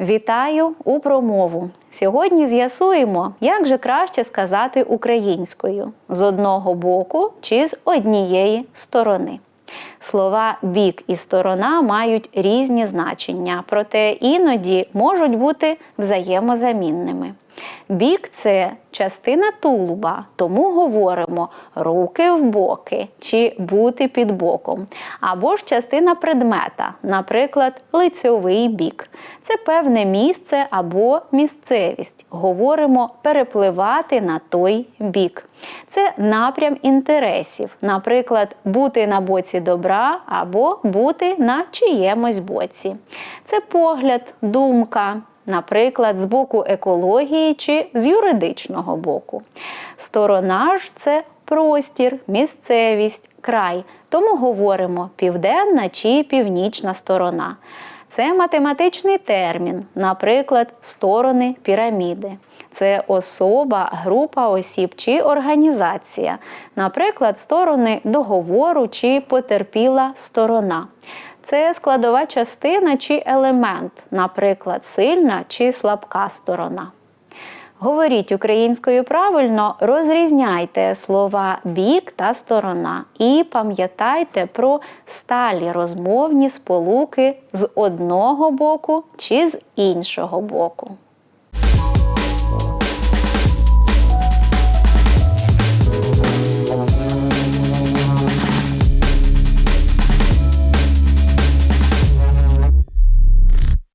Вітаю у промову. Сьогодні з'ясуємо, як же краще сказати українською з одного боку чи з однієї сторони. Слова бік і сторона мають різні значення, проте іноді можуть бути взаємозамінними. Бік це частина тулуба, тому говоримо руки в боки чи бути під боком. Або ж частина предмета, наприклад, лицьовий бік. Це певне місце або місцевість. Говоримо перепливати на той бік. Це напрям інтересів, наприклад, бути на боці добра або бути на чиємусь боці. Це погляд, думка, наприклад, з боку екології чи з юридичного боку. Сторона ж це простір, місцевість, край. Тому говоримо південна чи північна сторона. Це математичний термін, наприклад, сторони піраміди. Це особа, група осіб чи організація, наприклад, сторони договору чи потерпіла сторона. Це складова частина чи елемент, наприклад, сильна чи слабка сторона. Говоріть українською правильно, розрізняйте слова бік та сторона і пам'ятайте про сталі розмовні сполуки з одного боку чи з іншого боку.